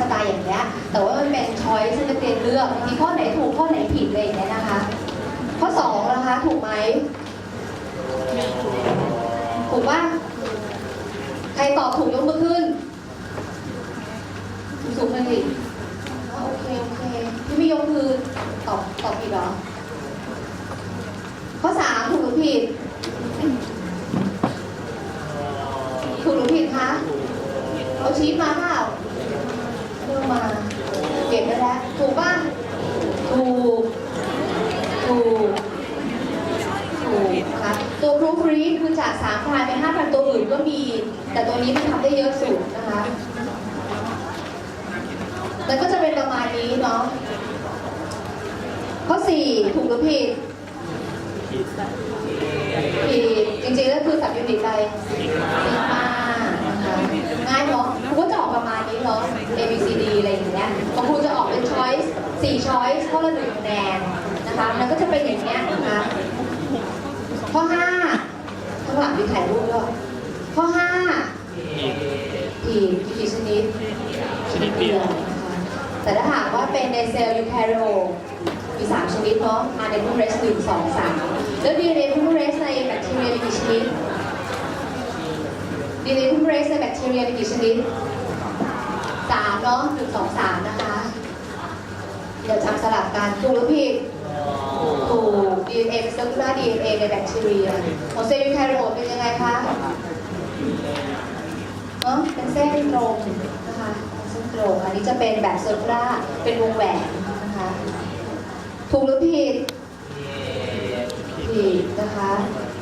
สไตล์อย่างเงี้ย แต่ว่ามันเป็นช้อยที่นักเรียนเลือกบางทีข้อไหนถูกข้อไหนผิดอะไรอย่างเงี้ยนะคะ ข้อสองนะคะถูกไหมถูกป่ะใครตอบถูกยกมือขึ้นสูงๆเลยโอเคโอเคที่ไม่ยกมือตอบตอบผิดเหรอ ข้อสามถูกหรือผิด ถูกหรือผิดคะเอาชีสมาเปล่า มมาเก็บไว้แล้วถูกป่ะถูกถูกถูกนะคะตัว proofread คือจาก3พันเป็น5,000ตัวอื่นก็มี แต่ตัวนี้มันทำได้เยอะสุดนะคะมันก็จะเป็นประมาณนี้เนาะข้อ4ถูกหรือผิดผิดจริงๆแล้วคือสับยูนิตอะไร choice 4 choice ข้อละหนึ่งคะแนนนะคะมันก็จะเป็นอย่างเงี้ยนะคะข้อ5ข้างหลังมีถ่ายรูปด้วยข้อ5ผิดกี่ชนิดชนิดเดียวนะคะแต่ถ้าหากว่าเป็นในเซลล์ยูแคริโอมี 3 ชนิดเนาะ RNA polymerase 1 2 3แล้ว DNA polymerase ในแบคทีเรียมีกี่ชนิด DNA polymerase ในแบคทีเรียมีกี่ชนิด3เนาะ1 2 3นะคะ เดี๋ยวจำสลับกันถูกหรือผิดถูก DNA เป็น cellular DNA ในแบคทีเรียของเซลล์ยูแคริโอเป็นยังไงคะเนาะเป็นเส้นตรงนะคะเส้นตรงอันนี้จะเป็นแบบเซอร์คูลาเป็นวงแหวนนะคะถูกหรือผิดผิดนะคะ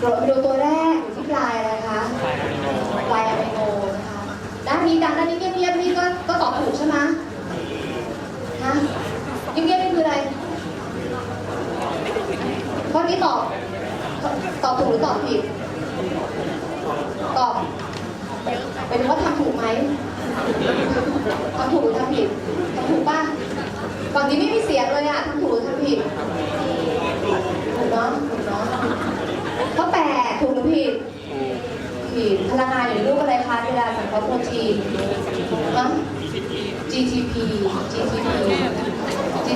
กรดไปดูตัวแรกอยู่ที่ปลายอะไรคะปลายอะมิโนนะคะด้านนี้ดังด้านนี้เงียบๆนี่ก็ก็ตอบถูกใช่ไหมฮะ คืออะไรข้อนี้ตอบ ตอบถูกหรือตอบผิด ตอบเป็นว่าทำถูกไหมทำถูกหรือทำผิดทำถูกป่ะฝั่งนี้ไม่มีเสียงเลยอะทำถูกหรือทำผิดถูกเนาะถูกเนาะข้อแปดถูกหรือผิดผิดพลังงานอยู่ในรูปอะไรคะเวลาสังเคราะห์โปรตีนอะ GTP GTP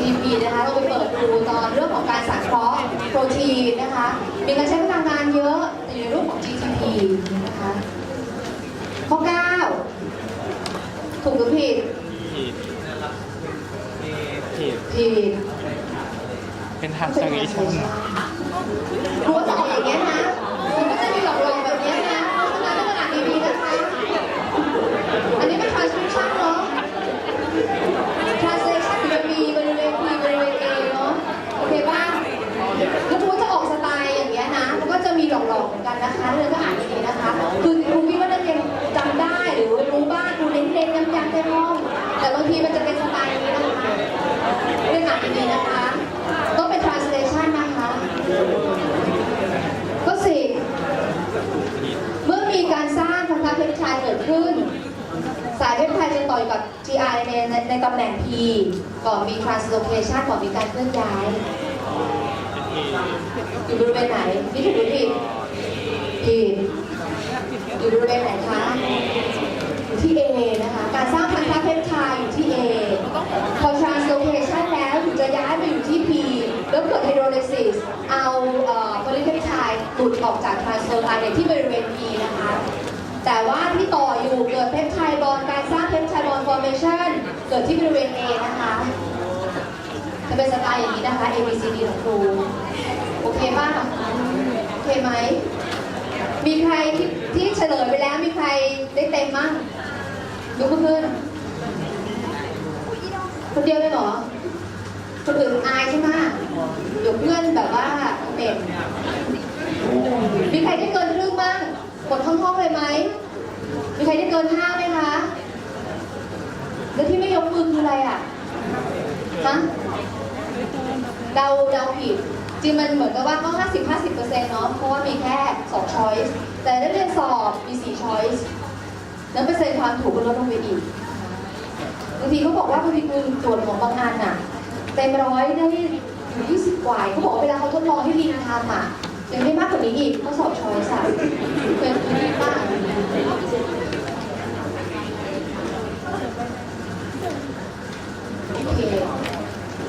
GTP นะคะเราไปเปิดดูตอนเรื่องของการสังเคราะห์โปรตีนนะคะมีการใช้พลังงานเยอะแต่อยู่ในรูปของ GTP นะคะข้อ 9 ถูกหรือผิดผิดผิดผิดเป็นทางสวิชชั่นครูจะออกอย่างเงี้ยนะคุณก็จะมีหลอกๆแบบเนี้ยนะเพราะฉะนั้นต้องอ่านดีๆนะคะ อันนี้เป็น transcription เนาะ translation อยู่ใน B บริเวณ P บริเวณ A เนาะ โอเคป่ะแล้วครูจะออกสไตล์อย่างเงี้ยนะ มันก็จะมีหล อกเหมือนกันนะคะเรื่องก็อ่านดีๆนะคะ คือครูคิดว่านักเรียนจำได้หรือรู้บ้างครูเน้นๆย้ำๆในห้องแต่บางทีมันจะเป็นสไตล์นี้นะคะเรื่องอ่านดีๆนะคะต้องเป็น translation นะคะข้อสี่เมื่อมีการสร้างพันธะเพปไทด์เกิดขึ้น สายเพปไทด์จะต่อยกับ tRNA ในในตำแหน่ง P ก่อนมี translocation ก่อนมีการเคลื่อนย้ายอยู่บริเวณไหนนี่ถูกหรือผิดผิด อยู่บริเวณไหนคะอยู่ที่ A นะคะการสร้างพันธะเพปไทด์อยู่ที่ A พอ translocation แล้วถึงจะย้ายไปอยู่ที่ P แล้วเกิด hydrolysis เอาเอ่อ polypeptide หลุดออกจาก translocation ที่บริเวณ P นะคะ แต่ว่าที่ต่ออยู่เกิดเพปไทด์บอนด์การสร้างเพปไทด์บอนด์ formation เกิดที่บริเวณ A นะคะจะเป็นสไตล์อย่างนี้นะคะ A B C D ของครูโอเคป่ะโอเคไหม มีใครที่ที่เฉลยไปแล้วมีใครได้เต็มมั่งยกมือขึ้นคนเดียวเลยเหรอคนอื่นอายใช่ไหมเดี๋ยวเพื่อนแบบว่าเหม็นมีใครได้เกินครึ่งบ้างกดห้องๆเลยไหมมีใครได้เกินห้าไหมคะแล้วที่ไม่ยกมือคืออะไรอะฮะเดาเดาผิด จริงมันเหมือนกับว่าก็50 50เปอร์เซ็นต์เนาะ เพราะว่ามีแค่2 choice แต่นักเรียนสอบมี 4 choice แล้วเปอร์เซ็นต์ความถูกก็ลดลงไปอีก บางทีเขาบอกว่าบางทีคุณตรวจของบางอันอะเต็มร้อยได้อยู่ยี่สิบกว่าเขาบอกว่าเวลาเขาทดลองให้ลิงทำอะยังได้มากกว่านี้อีกเขาสอบช้อยส์อะเป็นดีมากโอเค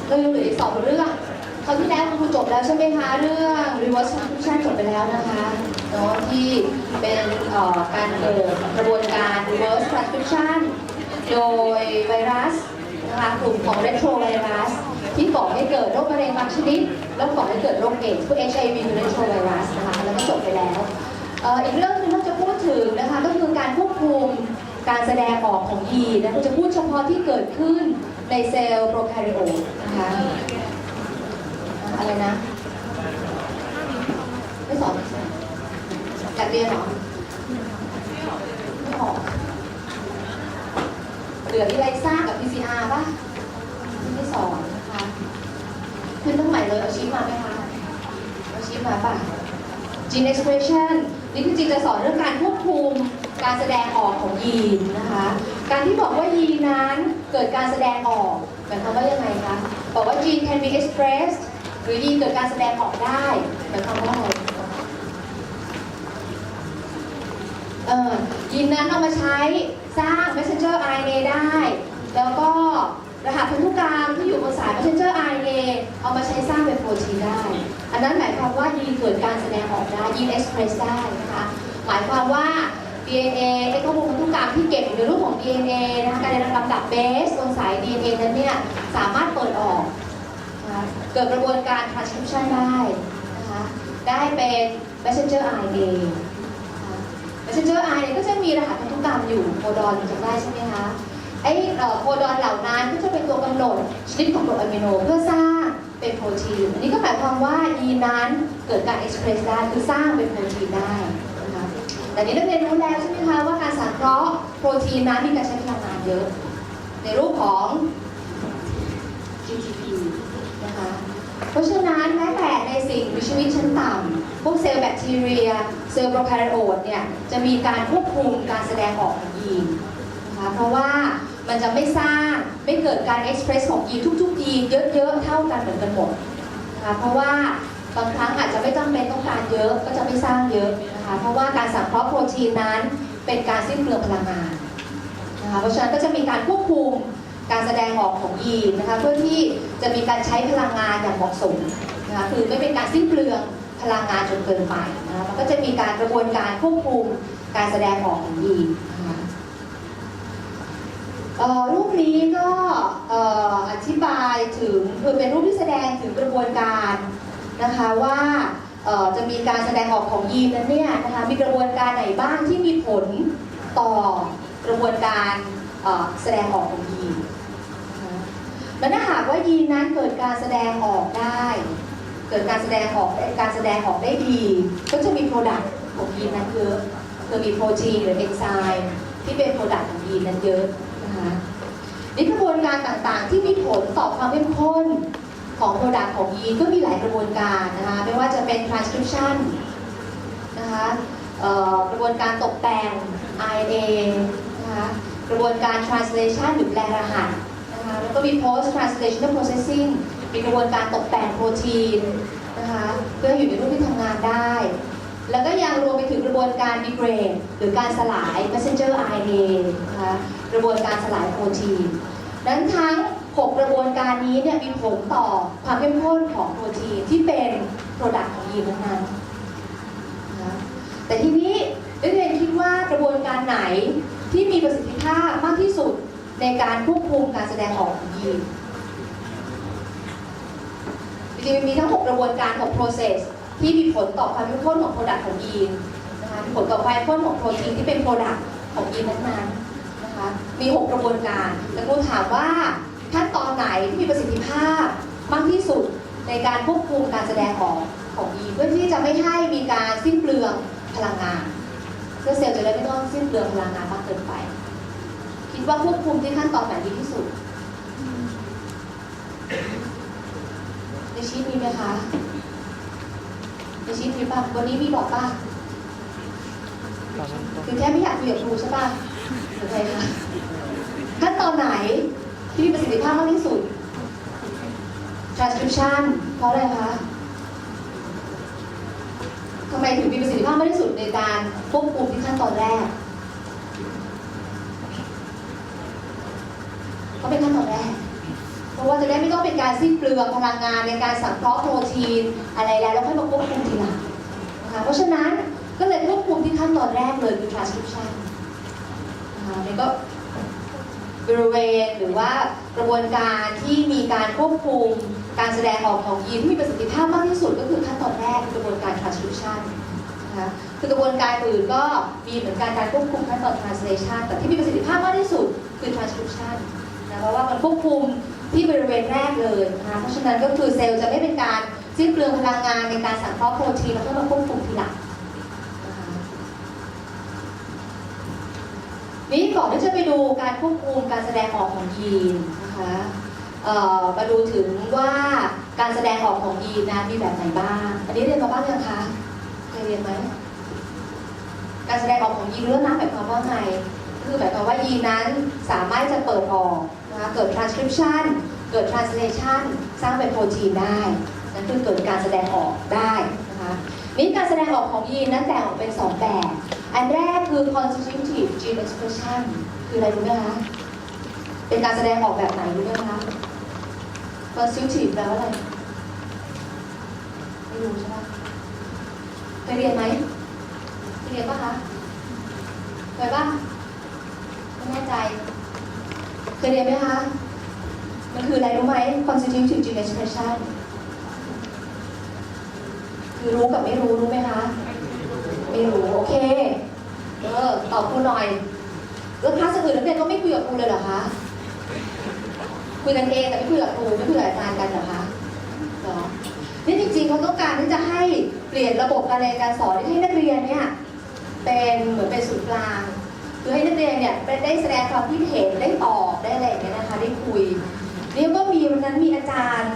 เรายังเหลืออีกสองเรื่อง คราวที่แล้วครูจบแล้วใช่ไหมคะเรื่อง reverse transcription จบไปแล้วนะคะเนาะที่เป็นการเกิดกระบวนการ reverse transcription โดยไวรัสนะคะกลุ่มของ retrovirus ที่ก่อให้เกิดโรคมะเร็งบางชนิด แล้วก่อให้เกิดโรคเอดส์พวก HIV คือ retrovirus นะคะแล้วก็จบไปแล้วอีกเรื่องนึงที่จะพูดถึงนะคะก็คือการควบคุมการแสดงออกของยีนะเราจะพูดเฉพาะที่เกิดขึ้นในเซลล์โปรแคริโอตนะคะ อะไรนะ ไม่สอนจัดเรียนเหรอไม่ออกเหลืออีไลซ่ากับ PCR ป่ะไม่สอนนะคะขึ้นตั้งใหม่เลยเอาชีพมาไหมคะเอาชีพมาป่ะ gene expression นี่คือจริงจะสอนเรื่องการควบคุมการแสดงออกของยีนนะคะ การที่บอกว่ายีนนั้นเกิดการแสดงออกหมายความว่ายังไงคะ บอกว่า gene can be expressed หรือยีนเกิดการแสดงออกได้หมายความว่าอะไรเออยีนนั้นเอามาใช้สร้าง messenger RNA ได้ แล้วก็รหัสพันธุกรรมที่อยู่บนสาย messenger RNA เอามาใช้สร้างเป็นโปรตีนได้ อันนั้นหมายความว่ายีนเกิดการแสดงออกได้ยีน express ได้นะคะหมายความว่า DNA ไอ้ข้อมูลพันธุกรรมที่เก็บอยู่ในรูปของ DNA นะคะการในลำดับเบสบนสาย DNA นั้นเนี่ยสามารถเปิดออก นะคะเกิดกระบวนการ transcription ได้นะคะได้เป็น messenger RNA นะคะ messenger RNA ก็จะมีรหัสพันธุกรรมอยู่โคดอนจำได้ใช่ไหมคะไอ้โคดอนเหล่านั้นก็จะเป็นตัวกำหนดชนิดของกรดอะมิโนเพื่อสร้างเป็นโปรตีน อันนี้ก็หมายความว่ายีนนั้นเกิดการเอ็กซ์เพรสได้คือสร้างเป็นโปรตีนได้นะคะแต่นี้นักเรียนรู้แล้วใช่ไหมคะว่าการสังเคราะห์โปรตีนนั้นมีการใช้พลังงานเยอะ ในรูปของ GTP เพราะฉะนั้นแม้แต่ในสิ่งมีชีวิตชั้นต่ำพวกเซลล์แบคทีเรีย เซลล์โปรแคริโอตเนี่ยจะมีการควบคุมการแสดงออกของยีนนะคะเพราะว่ามันจะไม่สร้างไม่เกิดการเอ็กซ์เพรสของยีนทุกๆยีนเยอะๆเท่ากันเหมือนกันหมดนะคะเพราะว่าบางครั้งอาจจะไม่จำเป็นต้องการเยอะก็จะไม่สร้างเยอะนะคะเพราะว่าการสังเคราะห์โปรตีนนั้นเป็นการสิ้นเปลืองพลังงานนะคะเพราะฉะนั้นก็จะมีการควบคุม ยีนนะคะเพื่อที่จะมีการใช้พลังงานอย่างเหมาะสมนะคะคือไม่เป็นการสิ้นเปลืองพลังงานจนเกินไปนะคะมันก็จะมีการกระบวนการควบคุมการแสดงออกของยีนนะคะรูปนี้ก็ออธิบายถึงคือเป็นรูปที่แสดงถึงกระบวนการนะคะว่าจะมีการแสดงออกของยีนนั้นเนี่ยนะคะมีกระบวนการไหนบ้างที่มีผลต่อกระบวนการแสดงออกของ แล้วถ้าหากว่ายีนนั้นเกิดการแสดงออกได้ เกิดการแสดงออกการแสดงออกได้ดี ก็จะมีโปรดักต์ของยีนนั้นเยอะคือมีโปรตีนหรือเอนไซม์ที่เป็นโปรดักต์ของยีนนั้นเยอะนะคะนี่กระบวนการต่างๆ ที่มีผลต่อความเข้มข้นของโปรดักต์ของยีนก็มีหลายกระบวนการนะคะไม่ว่าจะเป็น transcription นะคะกระบวนการตกแต่ง RNA นะคะกระบวนการ translation หรือแปลรหัส แล้วก็มี post translational processing มีกระบวนการตกแต่งโปรตีนนะคะเพื่อให้อยู่ในรูปที่ทำงานได้ แล้วก็ยังรวมไปถึงกระบวนการ degrade หรือการสลาย messenger RNA นะคะกระบวนการสลายโปรตีนดังนั้นทั้ง 6 กระบวนการนี้เนี่ยมีผลต่อความเข้มข้นของโปรตีนที่เป็น product ของยีนนั้นนะะแต่ทีนี้นักเรียนคิดว่ากระบวนการไหนที่มีประสิทธิภาพมากที่สุด ในการควบคุมการแสดงออกของยีนจริงๆมันมีทั้ง 6 กระบวนการ6 process ที่มีผลต่อความเข้มข้นของ product ของยีนนะคะผลต่อความเข้มข้นของโปรตีนที่เป็น product ของยีนนั้นๆนะคะมี 6 กระบวนการแต่ครูถามว่าขั้นตอนไหนที่มีประสิทธิภาพมากที่สุดในการควบคุมการแสดงออกของยีนเพื่อที่จะไม่ให้มีการสิ้นเปลืองพลังงานเพื่อเซลล์จะได้ไม่ต้องสิ้นเปลืองพลังงานมากเกินไป คิดว่าควบคุมที่ขั้นตอนไหนดีที่สุด ในชีตมีไหมคะ ในชีตมีป่ะ วันนี้มีบอกป่ะตอนนั้นต้องคือแค่ไม่อยากคุยกับครูใช่ป่ะหรือไงคะขั้นตอนไหนที่มีประสิทธิภาพมากที่สุด transcription เพราะอะไรคะทำไมถึงมีประสิทธิภาพมากที่สุดในการควบคุมที่ขั้นตอนแรก เพราเป็นขั้นตอนแรกเพราะว่าจะได้ไม่ต้องเป็นการสิ้นเปลืองพลังงานในการสังเคราะห์โปรตีนอะไรแล้วแล้วค่อยมาควบคุมทีหลังนะคะเพราะฉะนั้นก็เลยควบคุมที่ขั้นตอนแรกเลยคือ transcription นะคะนี่ก็บริเวณหรือว่ากระบวนการที่มีการควบคุมการแสดงออกของยีนที่มีประสิทธิภาพมากที่สุดก็คือขั้นตอนแรกคือกระบวนการ transcription นะคะคือกระบวนการอื่นก็มีเหมือนกันการควบคุมขั้นตอน translation แต่ที่มีประสิทธิภาพมากที่สุดคือ transcription เพราะว่ามันควบคุมที่บริเวณแรกเลยนะคะเพราะฉะนั้นก็คือเซลล์จะไม่เป็นการสิ้นเปลืองพลังงานในการสังเคราะห์โปรตีนแล้วก็มาควบคุมทีหลังนะคะนี่ก่อนที่จะไปดูการควบคุมการแสดงออกของยีนนะคะมาดูถึงว่าการแสดงออกของยีนนะมีแบบไหนบ้าง อันนี้เรียนมาบ้างยังคะเคยเรียนไหมการแสดงออกของยีนเรื่องนั้นหมายความว่าไงคือหมายความว่ายีนนั้นสามารถจะเปิดออก นะคะเกิด transcription เกิด translation สร้างเป็นโปรตีนได้นั่นคือเกิดการแสดงออกได้นะคะนี่การแสดงออกของยีนนั้นแบ่งออกเป็น 2 แบบ อันแรกคือ constitutive gene expression คืออะไรรู้ไหมคะ เป็นการแสดงออกแบบไหนรู้ไหมคะ constitutive แปลว่าอะไร ไม่รู้ใช่ไหมเคยเรียนไหมเคยเรียนปะคะเคยปะไม่แน่ใจ เคยเรียนไหมคะ มันคืออะไรรู้ไหม constitutive gene expression คือรู้กับไม่รู้รู้ไหมคะ ไม่รู้ โอเค เออ ตอบครูหน่อยแล้วคลาสอื่นนักเรียนก็ไม่คุยกับครูเลยเหรอคะ คุยกันเองแต่ไม่คุยกับครูไม่คุยกับอาจารย์กันเหรอคะเหรอนี่จริงๆเขาต้องการที่จะให้เปลี่ยนระบบการเรียนการสอนให้นักเรียนเนี่ยเป็นเหมือนเป็นศูนย์กลาง คือให้นักเรียนเนี่ยได้แสดงความคิดเห็นได้ตอบได้อะไรอย่างเงี้ยนะคะ ได้คุยนี่ก็มีวันนั้นมีอาจารย์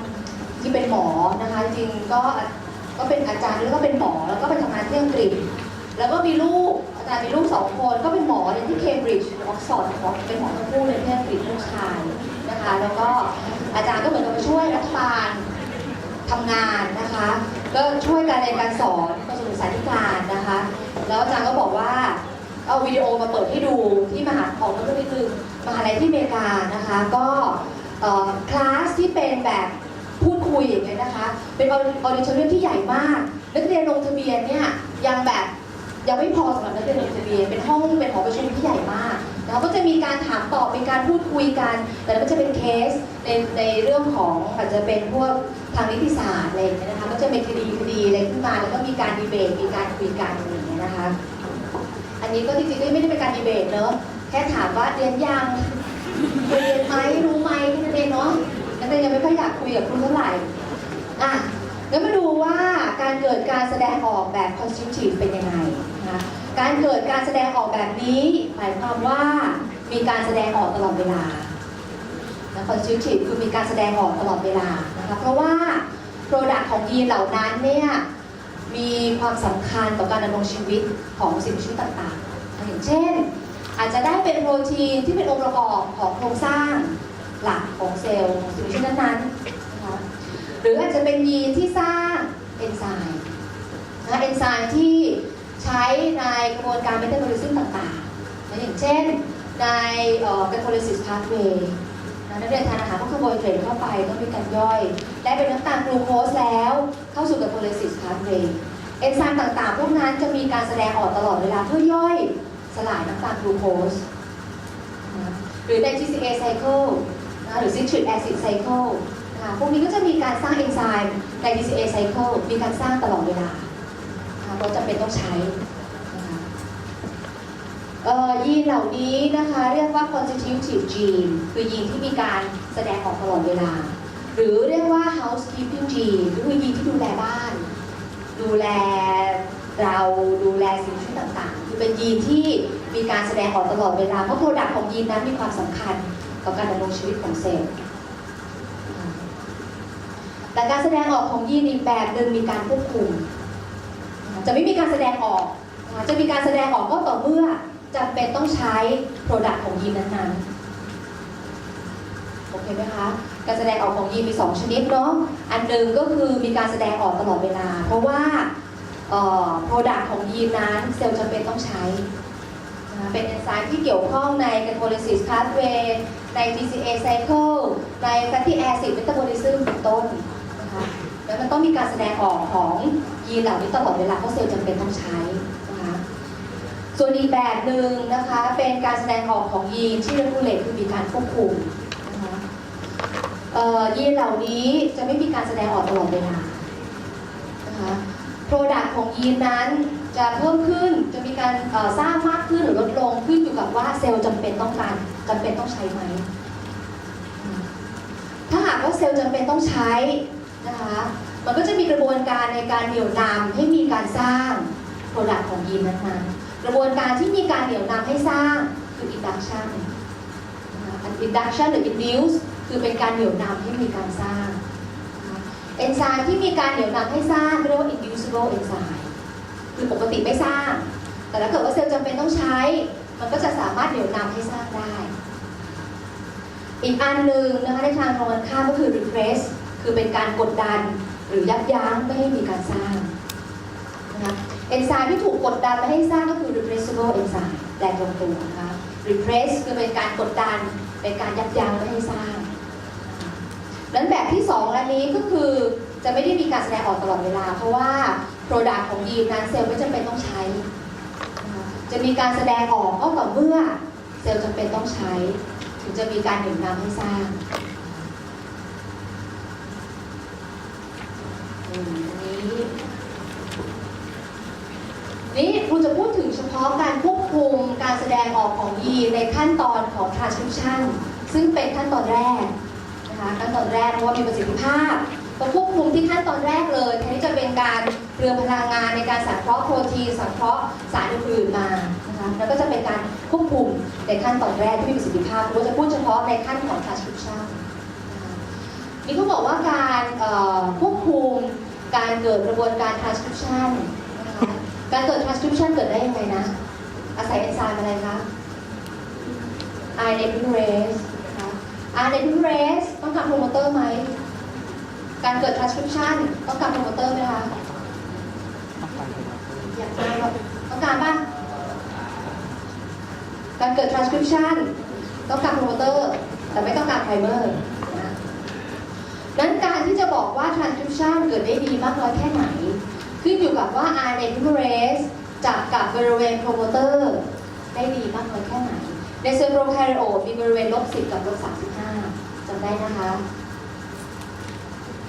ที่เป็นหมอนะคะ จริงก็ก็เป็นอาจารย์แล้วก็เป็นหมอแล้วก็ไปทำงานที่อังกฤษแล้วก็มีลูกอาจารย์มีลูกสองคนก็เป็นหมอเรียนที่เคมบริดจ์ออกซฟอร์ดเป็นหมอทั้งคู่เลยที่อังกฤษลูกชายนะคะ แล้วก็อาจารย์ก็เหมือนกับมาช่วยรัฐบาลทำงานนะคะ ก็ช่วยการเรียนการสอนกระทรวงศึกษาธิการนะคะ แล้วอาจารย์ก็บอกว่า เอาวิดีโอมาเปิดให้ดูที่มหาของก็คือคือมหาลัยที่อเมริกานะคะ ก็คลาสที่เป็นแบบพูดคุยอย่างเงี้ยนะคะ เป็นออดิทอเรียมที่ใหญ่มาก นักเรียนลงทะเบียนเนี่ยยังแบบยังไม่พอสำหรับนักเรียนลงทะเบียนเป็นห้องเป็นหอประชุมที่ใหญ่มากแล้วก็จะมีการถามตอบเป็นการพูดคุยกัน แต่ก็จะเป็นเคสในในเรื่องของอาจจะเป็นพวกทางนิติศาสตร์อะไรอย่างเงี้ยนะคะก็จะเป็นคดีคดีอะไรขึ้นมาแล้วก็มีการดีเบตมีการคุยกันอย่างเงี้ยนะคะ อันนี้ก็จริงๆก็ไม่ได้เป็นการดีเบตเนอะแค่ถามว่าเรียนยังเคยเรียนไหมรู้ไหมแค่นั้นเองเนาะนักเรียนยังไม่ค่อยอยากคุยกับครูเท่าไหร่อะงั้นมาดูว่าการเกิดการแสดงออกแบบ constitutive เป็นยังไงนะคะการเกิดการแสดงออกแบบนี้หมายความว่ามีการแสดงออกตลอดเวลานะ constitutive คือมีการแสดงออกตลอดเวลานะคะเพราะว่า product ของยีนเหล่านั้นเนี่ย มีความสำคัญต่อการดำรงชีวิตของสิ่งชีวิตต่างๆ อย่างเช่น อาจจะได้เป็นโปรตีนที่เป็นองค์ประกอบของโครงสร้างหลักของเซลล์ของสิ่งชีวิตนั้นๆนะคะหรืออาจจะเป็นยีนที่สร้างเอนไซม์นะเอนไซม์ที่ใช้ในกระบวนการเมตาบอลิซึมต่างๆ อย่างเช่นในเอ่อ glycolysis pathway นะ นักเรียนทานอาหารก็คือโบยเทรนเข้าไปต้องมีการย่อย ได้เป็นน้ำตาลกลูโคสแล้ว เข้าสู่ glycolysis pathway เอนไซม์ต่างๆ พวกนั้นจะมีการแสดงออกตลอดเวลาเพื่อย่อยสลายน้ำตาลกลูโคสนะหรือใน GCA cycle นะหรือ citric acid cycle นะพวกนี้ก็จะมีการสร้างเอนไซม์ใน DCA cycle มีการสร้างตลอดเวลานะคะเราะจำเป็นต้องใช้ ยีนเหล่านี้นะคะเรียกว่า constitutive gene คือยีนที่มีการแสดงออกตลอดเวลา หรือเรียกว่า housekeeping gene คือยีนที่ดูแลบ้าน ดูแลเราดูแลสิ่งที่ต่างๆ คือเป็นยีนที่มีการแสดงออกตลอดเวลา เพราะโปรดักต์ของยีนนั้นมีความสำคัญต่อการดำรงชีวิตของเซลล์แต่การแสดงออกของยีนอีกแบบหนึ่งมีการควบคุม จะไม่มีการแสดงออก จะมีการแสดงออกก็ต่อเมื่อ จำเป็นต้องใช้โปรดักต์ของยีนนั้นๆ โอเคไหมคะ การแสดงออกของยีนมี 2 ชนิดเนาะ อันหนึ่งก็คือมีการแสดงออกตลอดเวลา เพราะว่าโปรดักต์ของยีนนั้นเซลล์จำเป็นต้องใช้ เป็นเอนไซม์ที่เกี่ยวข้องใน glycolysis pathway ใน TCA cycle ใน fatty acid metabolism เป็นต้นนะคะแล้วมันต้องมีการแสดงออกของยีนเหล่านี้ตลอดเวลาเพราะเซลล์จำเป็นต้องใช้ ส่วนอีกแบบหนึ่งนะคะเป็นการแสดงออกของยีนที่เรียกว่าเลคือมีการควบคุมนะคะยีนเหล่านี้จะไม่มีการแสดงออกตลอดเวลานะคะโปรดักของยีนนั้นจะเพิ่มขึ้นจะมีการสร้างมากขึ้นหรือลดลงขึ้นอยู่กับว่าเซลล์จำเป็นต้องการจำเป็นต้องใช้ไหมถ้าหากว่าเซลล์จำเป็นต้องใช้นะคะมันก็จะมีกระบวนการในการเหนี่ยวนำให้มีการสร้างโปรดักของยีนนั้นๆ กระบวนการที่มีการเหนี่ยวนำให้สร้างคือ induction นะคะ induction หรือ induce คือเป็นการเหนี่ยวนำให้มีการสร้างเอนไซม์ที่มีการเหนี่ยวนำให้สร้างเรียกว่า inducible enzyme คือปกติไม่สร้าง แต่ถ้าเกิดว่าเซลล์จำเป็นต้องใช้ มันก็จะสามารถเหนี่ยวนำให้สร้างได้ อีกอันหนึ่งนะคะในทางตรงกันข้ามก็คือ repress คือเป็นการกดดันหรือยับยั้งไม่ให้มีการสร้างนะคะ อนไซม์ที่ถูกกดดันไม่ให้สร้างก็คือ repressible enzyme แรงตรงตัวนะคะ repress คือเป็นการกดดัน เป็นการยับยั้งไม่ให้สร้างนั้นแบบที่สองอันนี้ก็คือจะไม่ได้มีการแสดงออกตลอดเวลา เพราะว่า product ของยีนนั้นเซลล์ไม่จำเป็นต้องใช้ จะมีการแสดงออกก็ต่อเมื่อเซลล์จำเป็นต้องใช้ ถึงจะมีการเหนี่ยวนำให้สร้างอันนี้ นี่ครูจะพูดถึงเฉพาะการควบคุมการแสดงออกของยีนในขั้นตอนของ transcription ซึ่งเป็นขั้นตอนแรกนะคะขั้นตอนแรกเพราะว่ามีประสิทธิภาพก็ควบคุมที่ขั้นตอนแรกเลยแทนที่จะเป็นการเปลืองพลังงานในการสังเคราะห์โปรตีนสังเคราะห์สารอื่นๆมานะคะแล้วก็จะเป็นการควบคุมในขั้นตอนแรกที่มีประสิทธิภาพครูจะพูดเฉพาะในขั้นของ transcription นี่เขาบอกว่าการควบคุมการเกิดกระบวนการ transcription นะคะ การเกิด transcription เกิดได้ยังไงนะ อาศัยเอนไซม์อะไรคะ RNA polymerase นะคะ RNA polymerase ต้องการโปรโมเตอร์ไหม การเกิด transcription ต้องการโปรโมเตอร์ไหมคะอยากได้ต้องการป่ะการเกิด transcription ต้องการโปรโมเตอร์ แต่ไม่ต้องการไพรเมอร์นะนั้นการที่จะบอกว่า transcription เกิดได้ดีมากน้อยแค่ไหน ขึ้นอยู่กับว่า RNA polymerase จับกับบริเวณโปรโมเตอร์ได้ดีมากน้อยแค่ไหน ในเซลล์โปรแคริโอตมีบริเวณลบ10 กับลบ35จำได้นะคะ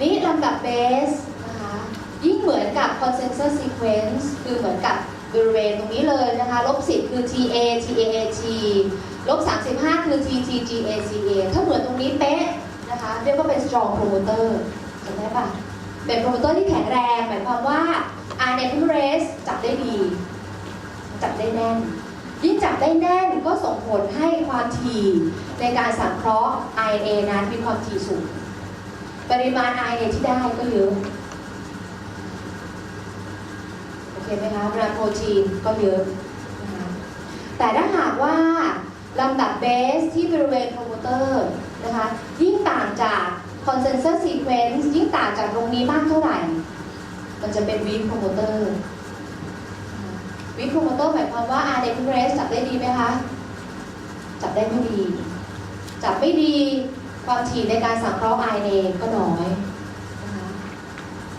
นี่ลำดับเบสนะคะยิ่งเหมือนกับ consensus sequence คือเหมือนกับบริเวณตรงนี้เลยนะคะลบ10 คือ TA TAAT ลบ35 คือ TT GACA ถ้าเหมือนตรงนี้เป๊ะนะคะ เรียกว่าเป็น strong promoter จำได้ปะ เป็นโปรโมเตอร์ที่แข็งแรงหมายความว่า RNA polymerase จับได้ดี จับได้แน่น ยิ่งจับได้แน่นก็ส่งผลให้ความถี่ในการสังเคราะห์ RNA นั้นมีความถี่สูง ปริมาณ RNA ที่ได้ก็เยอะโอเคไหมคะปริมาณโปรตีนก็เยอะนะคะแต่ถ้าหากว่าลำดับเบสที่บริเวณโปรโมเตอร์นะคะยิ่งต่างจาก consensus sequence ยิ่งต่างจากตรงนี้มากเท่าไหร่ มันจะเป็นวีคโปรโมเตอร์วีคโปรโมเตอร์หมายความว่า RNA polymerase จับได้ดีไหมคะ จับได้ไม่ดี จับไม่ดี ความถี่ในการสังเคราะห์ RNA ก็น้อย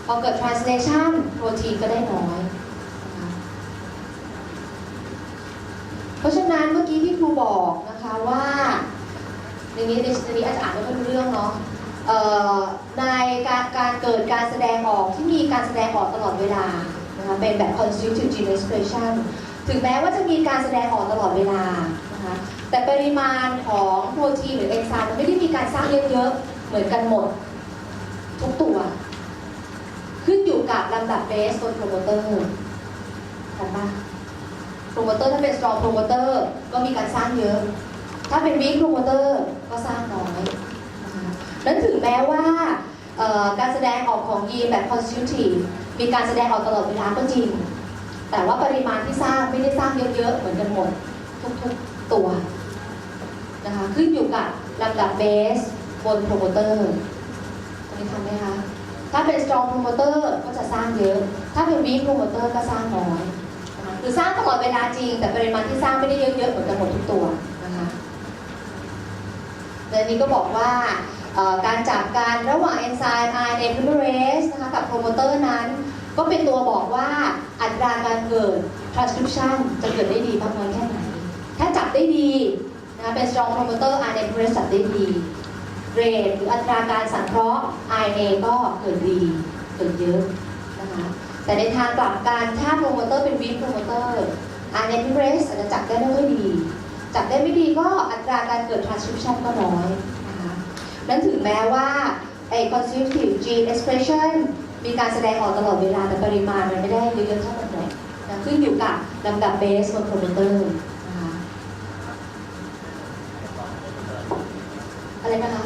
พอเกิด translation โปรตีนก็ได้น้อย เพราะฉะนั้นเมื่อกี้ที่ครูบอกนะคะว่าในนี้ในนี้อาจจะอ่านไม่ค่อยรู้เรื่องเนาะ ในการการเกิดการแสดงออกที่มีการแสดงออกตลอดเวลานะคะเป็นแบบ constitutive gene expression ถึงแม้ว่าจะมีการแสดงออกตลอดเวลานะคะแต่ปริมาณของโปรตีนหรือเอนไซม์มันไม่ได้มีการสร้างเยอะๆเหมือนกันหมดทุกตัว ขึ้นอยู่กับลำดับเบสบนโปรโมเตอร์ทันปะโปรโมเตอร์ถ้าเป็น strong promoter ก็มีการสร้างเยอะ ถ้าเป็น weak promoter ก็สร้างน้อย นั้นถึงแม้ว่าการแสดงออกของยีนแบบ constitutive มีการแสดงออกตลอดเวลาก็จริง แต่ว่าปริมาณที่สร้างไม่ได้สร้างเยอะๆ เหมือนกันหมด ทุกๆตัวนะคะขึ้นอยู่กับลำดับเบสบนโปรโมเตอร์ตรงนี้ทำไหมคะถ้าเป็น strong promoter ก็จะสร้างเยอะ ถ้าเป็น weak promoter ก็สร้างน้อยนะคะคือสร้างตลอดเวลาจริง แต่ปริมาณที่สร้างไม่ได้เยอะๆเหมือนกันหมดทุกตัวนะคะและนี้ก็บอกว่า การจับกันระหว่างเอนไซม์ RNA polymerase นะคะกับโปรโมเตอร์นั้น ก็เป็นตัวบอกว่าอัตราการเกิด transcription จะเกิดได้ดีมากน้อยแค่ไหน ถ้าจับได้ดีนะเป็น strong promoter RNA polymerase จับได้ดีเรทหรืออัตราการสังเคราะห์ RNA ก็เกิดดีเกิดเยอะนะคะแต่ในทางกลับกันถ้าโปรโมเตอร์เป็น weak promoter RNA polymerase อาจจะจับได้ไม่ค่อยดี จับได้ไม่ดีก็อัตราการเกิด transcription ก็น้อย นั้นถึงแม้ว่าไอ้ constitutive gene expression มีการแสดงออกตลอดเวลาแต่ปริมาณมันไม่ได้เยอะเท่ากันหมดนะขึ้นอยู่กับลำดับเบสบนโปรโมเตอร์นะคะอะไรนะคะ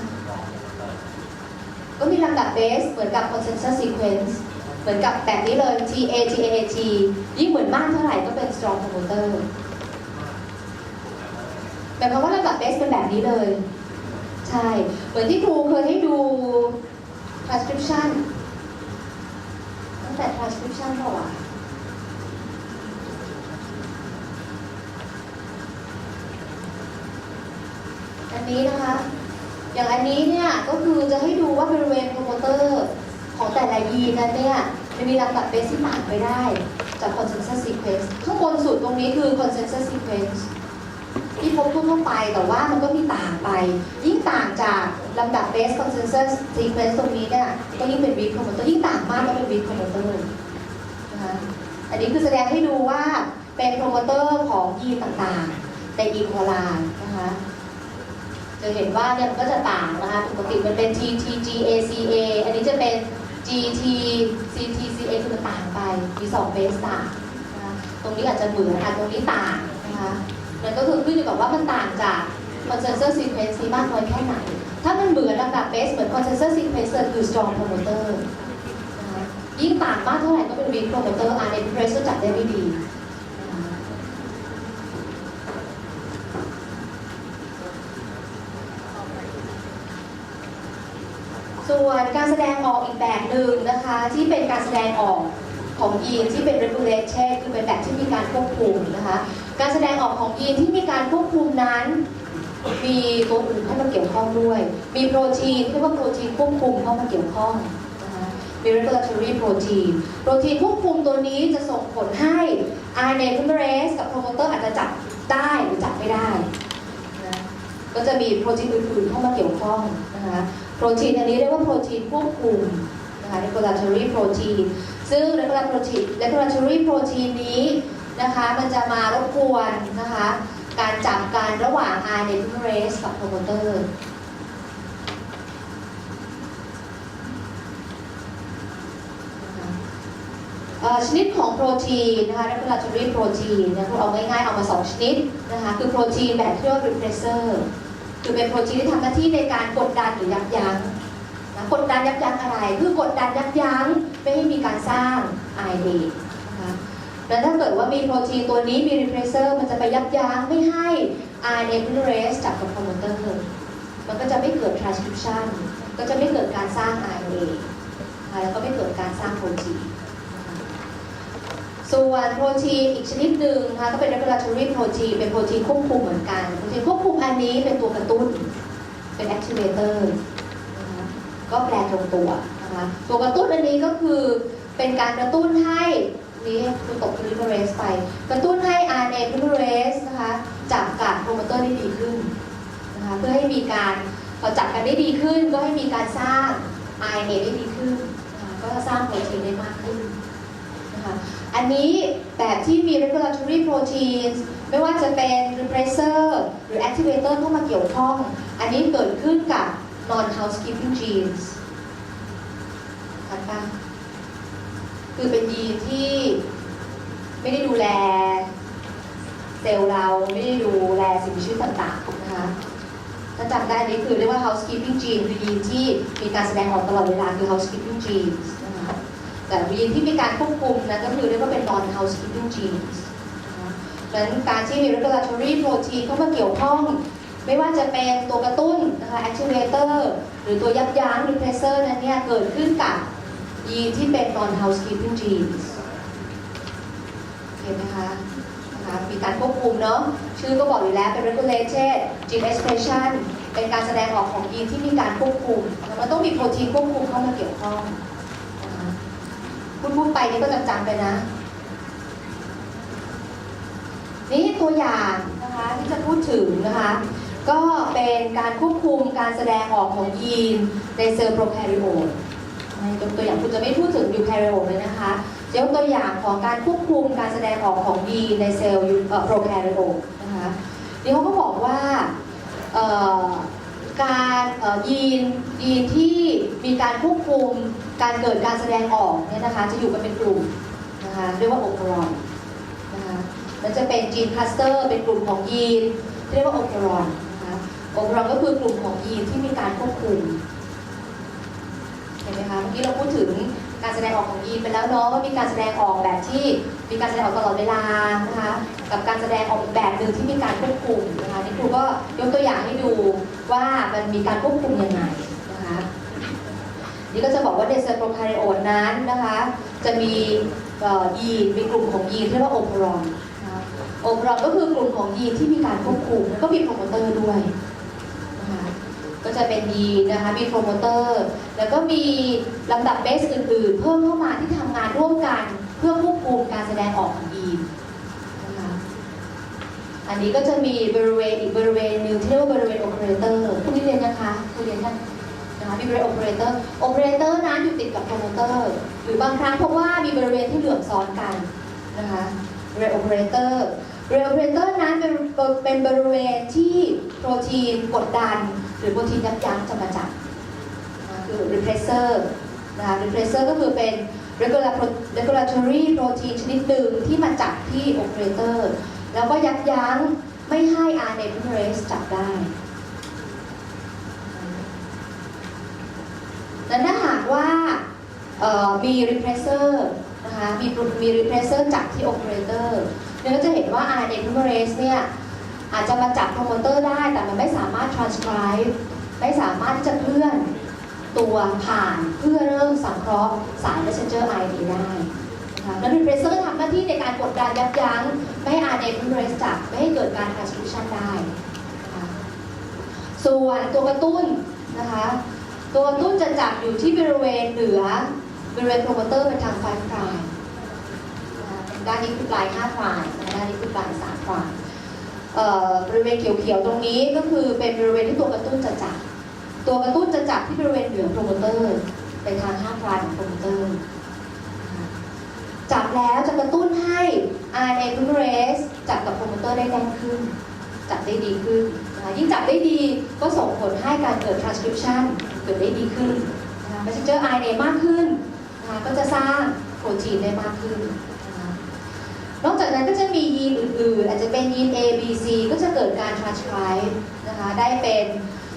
ก็มีลำดับเบสเหมือนกับ consensus sequence เหมือนกับแบบนี้เลย T A T A A T ยิ่งเหมือนมากเท่าไหร่ก็เป็น strong promoter หมายความว่าลำดับเบสเป็นแบบนี้เลย ใช่ เหมือนที่ครูเคยให้ดู transcription ตั้งแต่ transcription เท่าไหร่อันนี้นะคะ อย่างอันนี้เนี่ยก็คือจะให้ดูว่าบริเวณโปรโมเตอร์ของแต่ละยีนนั้นเนี่ยจะมีลำดับเบสที่ต่างไปได้จาก consensus sequence ข้างบนสุดตรงนี้คือ consensus sequence ที่พบทั่วๆไปแต่ว่ามันก็มีต่างไป ยิ่งต่างจากลำดับ base consensus sequence ตรงนี้เนี่ยก็ยิ่งเป็น weak promoter ยิ่งต่างมากก็เป็น weak promoter นะคะอันนี้คือแสดงให้ดูว่าเป็น promoter ของยีนต่างๆ ใน E. coli นะคะจะเห็นว่าเนี่ยมันก็จะต่างนะคะปกติมันเป็น T T G A C A อันนี้จะเป็น G T C T C A คือมันต่างไปมีสองเบสต่างนะะตรงนี้อาจจะเหมือนอะตรงนี้ต่างนะคะ มันก็คือขึ้นอยู่กับว่ามันต่างจาก consensus sequence มากน้อยแค่ไหน ถ้ามันเหมือนลำดับเบสเหมือน consensus sequence คือ strong promoter นะคะยิ่งต่างมากเท่าไหร่ก็เป็น weak promoter RNA polymerase ก็จับได้ไม่ดีส่วนการแสดงออกอีกแบบหนึ่งนะคะที่เป็นการแสดงออกของยีนที่เป็น regulated คือเป็นแบบที่มีการควบคุมนะคะ การแสดงออกของยีนที่มีการควบคุมนั้น มีตัวอื่นเข้ามาเกี่ยวข้องด้วย มีโปรตีนที่เรียกว่าโปรตีนควบคุมเข้ามาเกี่ยวข้องนะคะมี regulatory protein โปรตีนควบคุมตัวนี้จะส่งผลให้ RNA polymerase กับ promoter อาจจะจับได้หรือจับไม่ได้นะก็จะมีโปรตีนอื่นๆเข้ามาเกี่ยวข้องนะคะโปรตีนอันนี้เรียกว่าโปรตีนควบคุมนะคะ regulatory protein ซึ่ง regulatory regulatory protein นี้ นะคะ มันจะมารบกวนนะคะ การจับการระหว่าง RNA polymerase กับ promoter เอ่อชนิดของโปรตีนนะคะ regulatory protein นะคุณเอาง่ายๆ เอามาสองชนิดนะคะ คือโปรตีนแบบที่เรียกว่า repressor คือเป็นโปรตีนที่ทำหน้าที่ในการกดดันหรือยับยั้งนะกดดันยับยั้งอะไร คือกดดันยับยั้งไม่ให้มีการสร้าง RNA แล้วถ้าเกิดว่ามีโปรตีนตัวนี้มี repressor มันจะไปยับยั้งไม่ให้ RNA polymerase จับกับ promoter มันก็จะไม่เกิด transcription ก็จะไม่เกิดการสร้าง RNA แล้วก็ไม่เกิดการสร้างโปรตีนส่วนโปรตีนอีกชนิดหนึ่งนะคะก็เป็น regulatory protein เป็นโปรตีนควบคุมเหมือนกันโปรตีนควบคุมอันนี้เป็นตัวกระตุ้นเป็น activator นะคะก็แปลตรงตัวนะคะตัวกระตุ้นอันนี้ก็คือเป็นการกระตุ้นให้ นี่คือตก polymerase ไป กระตุ้นให้ RNA polymerase นะคะจับกับโปรโมเตอร์ได้ดีขึ้นนะคะเพื่อให้มีการพอจับกันได้ดีขึ้น ก็ให้มีการสร้าง RNA ได้ดีขึ้นนะคะก็สร้างโปรตีนได้มากขึ้นนะคะอันนี้แบบที่มี regulatory proteins ไม่ว่าจะเป็น repressor หรือ activator เข้ามาเกี่ยวข้อง อันนี้เกิดขึ้นกับ non housekeeping genes ทันป คือเป็นยีนที่ไม่ได้ดูแลเซลล์เราไม่ได้ดูแลสิ่งมีชีวิตต่างๆนะคะถ้าจำได้นี้คือเรียกว่า housekeeping gene คือยีนที่มีการแสดงออกตลอดเวลาคือ housekeeping genes นะคะแต่ยีนที่มีการควบคุมนะก็คือเรียกว่าเป็น non housekeeping genes ดังนั้นการที่มี regulatory protein เข้ามาเกี่ยวข้อง ไม่ว่าจะเป็นตัวกระตุ้นนะคะ activator หรือตัวยับยั้ง repressor นั้นเนี่ยเกิดขึ้นกับ ยีนที่เป็น non housekeeping genes เห็นไหมคะนะคะมีการควบคุมเนาะชื่อก็บอกอยู่แล้วเป็น regulated gene expression เป็นการแสดงออกของยีนที่มีการควบคุมแล้วมันต้องมีโปรตีนควบคุมเข้ามาเกี่ยวข้องนะคะพูดพูดไปนี่ก็จำจำๆไปนะ นี่ตัวอย่างนะคะที่จะพูดถึงนะคะก็เป็นการควบคุมการแสดงออกของยีนในเซลล์โปรแคริโอต ยกตัวอย่างคุณจะไม่พูดถึงยูแคริโอตเลยนะคะยกตัวอย่างของการควบคุมการแสดงออกของยีในเซลล์โปรแคริโอตนะคะนี่เขาก็บอกว่าการยีนยีนที่มีการควบคุมการเกิดการแสดงออกเนี่ยนะคะจะอยู่กันเป็นกลุ่มนะคะเรียกว่าโอเปรอนนะคะมันจะเป็นจีนคลัสเตอร์เป็นกลุ่มของยีนเรียกว่าโอเปรอนนะคะโอเปรอนก็คือกลุ่มของยีนที่มีการควบคุม เห็นไหมคะเมื่อกี้เราพูดถึงการแสดงออกของยีนไปแล้วเนาะว่ามีการแสดงออกแบบที่มีการแสดงออกตลอดเวลานะคะกับการแสดงออกอีกแบบหนึ่งที่มีการควบคุมนะคะนี่ครูก็ยกตัวอย่างให้ดูว่ามันมีการควบคุมยังไงนะคะนี่ก็จะบอกว่าในเซลล์โปรคาริโอตนั้นนะคะจะมีเอ่อยีนมีกลุ่มของยีนที่เรียกว่าโอเปรอนโอเปรอนก็คือกลุ่มของยีนที่มีการควบคุมแล้วก็มีโปรโมเตอร์ด้วย ก็จะเป็นยีนะคะ มีโปรโมเตอร์ แล้วก็มีลำดับเบสอื่นๆ เพิ่มเข้ามาที่ทำงานร่วมกัน เพื่อควบคุมการแสดงออกของยีนนะคะอันนี้ก็จะมีบริเวณอีกบริเวณหนึ่งที่เรียกว่าบริเวณโอเปอเรเตอร์พวกนี้เรียนนะคะคุณเรียนท่านนะคะมีบริเวณโอเปอเรเตอร์โอเปอเรเตอร์นั้นอยู่ติดกับโปรโมเตอร์หรือบางครั้งเพราะว่ามีบริเวณที่เหลื่อมซ้อนกันนะคะบริเวณโอเปอเรเตอร์บริเวณโอเปอเรเตอร์นั้นเป็นเป็นบริเวณที่โปรตีนกดดัน หรือโปรตียับยั้งจะมาจับนะคะคือ repressor นะคะ repressor ก็คือเป็น regulatory protein ชนิดหนึ่งที่มาจับที่โอเปอเรเตอร์แล้วก็ยับยั้งไม่ให้ RNA polymerase จับได้แต่ถ้าหากว่ามี repressor นะคะมีมี repressor จับที่ operator เนี่ยก็จะเห็นว่า RNA polymerase เนี่ยอาจจะมาจับ promoter ได้แต่มันไม่สามารถ transcribe ไม่สามารถที่จะเคลื่อนตัวผ่านเพื่อเริ่มสังเคราะห์สาร messenger RNA ได้นะคะแล้ว repressor ทำหน้าที่ในการกดดันยับยั้งไม่ให้ RNA polymerase จับไม่ให้เกิดการ transcription ได้นะคะส่วนตัวกระตุ้นนะคะตัวกระตุ้นจะจับอยู่ที่บริเวณเหนือบริเวณโปรโมเตอร์เป็นทางไฟพรายด้านนี้คือปลาย5พรายด้านนี้คือปลาย3พราย บริเวณเขียวๆตรงนี้ก็คือเป็นบริเวณที่ตัวกระตุ้นจะจับตัวกระตุ้นจะจับที่บริเวณเหนือโปรโมเตอร์เป็นทาง5พรายของโปรโมเตอร์จับแล้วจะกระตุ้นให้ RNA polymerase จับกับโปรโมเตอร์ได้แน่นขึ้น จับได้ดีขึ้นนะยิ่งจับได้ดีก็ส่งผลให้การเกิด transcription เกิดได้ดีขึ้นนะ messenger RNA มากขึ้นนะก็จะสร้างโปรตีนได้มากขึ้น นอกจากนั้นก็จะมียีนอื่นๆ อาจจะเป็นยีน A B C ก็จะเกิดการ transcribe นะคะ ได้เป็น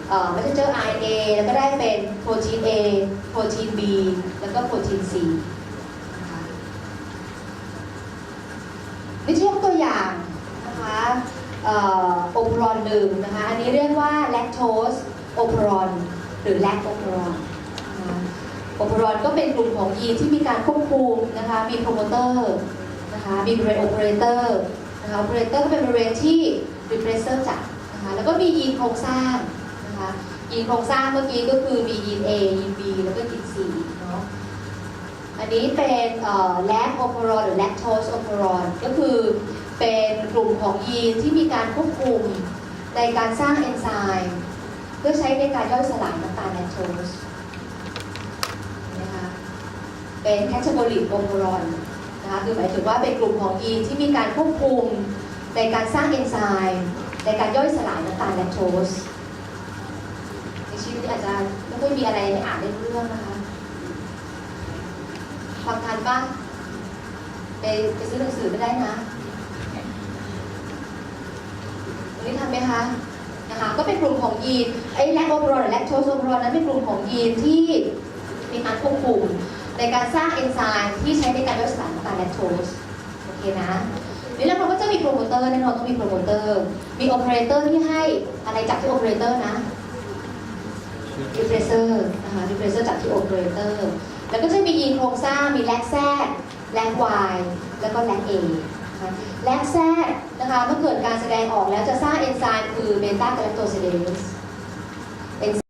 เอ่อ messenger RNA แล้วก็ได้เป็นโปรตีน A โปรตีน B แล้วก็โปรตีน C นะคะนี่ยกตัวอย่างนะคะอ่อโอเปรอนหนึ่งนะคะ อันนี้เรียกว่า lactose โอเปรอนหรือ lac โอเปรอนโอเปรอนก็เป็นกลุ่มของยีนที่มีการควบคุมนะคะ มีโปรโมเตอร์ นะคะมีบริเวณโอเปอเรเตอร์นะคะโอเปอเรเตอร์ก็เป็นบริเวณที่ repressor จับนะคะแล้วก็มียีนโครงสร้างนะคะยีนโครงสร้างเมื่อกี้ก็คือมียีน A ยีน B แล้วก็ยีน C เนาะอันนี้เป็นแลคโอเปอรอนหรือแลคโทสโอเปอรอนก็คือเป็นกลุ่มของยีนที่มีการควบคุมในการสร้างเอนไซม์เพื่อใช้ในการย่อยสลายน้ำตาลแลคโทสนะคะเป็นแคตาบอลิกโอเปอรอน นะคะคือหมายถึงว่าเป็นกลุ่มของยีนที่มีการควบคุมในการสร้างเอนไซม์ในการย่อยสลายน้ำตาลแลคโทสในชีวิตอาจจะไม่ค่อยมีอะไรให้อ่านได้รู้เรื่องนะคะฟังทันป่ะไปไปซื้อหนังสือไม่ได้นะวันนี้ทำไหมคะนะคะก็เป็นกลุ่มของยีนไอ้แลคโอเปรอนหรือแลคโทสโอเปรนนั้นเป็นกลุ่มของยีนที่มีการควบคุม ในการสร้างเอนไซม์ที่ใช้ในการย่อยสลายน้ำตาลแลคโทสโอเคนะนี่แล้วเราก็จะมีโปรโมเตอร์แน่นอนต้องมีโปรโมเตอร์ มีโอเปอเรเตอร์ที่ให้อะไรจับที่โอเปอเรเตอร์นะ repressor นะคะ repressor จับที่ operator แล้วก็จะมียีนโครงสร้างมีแลกแซดแลก Y แล้วก็แลก A นะคะแลกแซดนะคะเมื่อเกิดการแสดงออกแล้วจะสร้างเอนไซม์คือเบต้า g กล c โต s ซ d ดสเป็น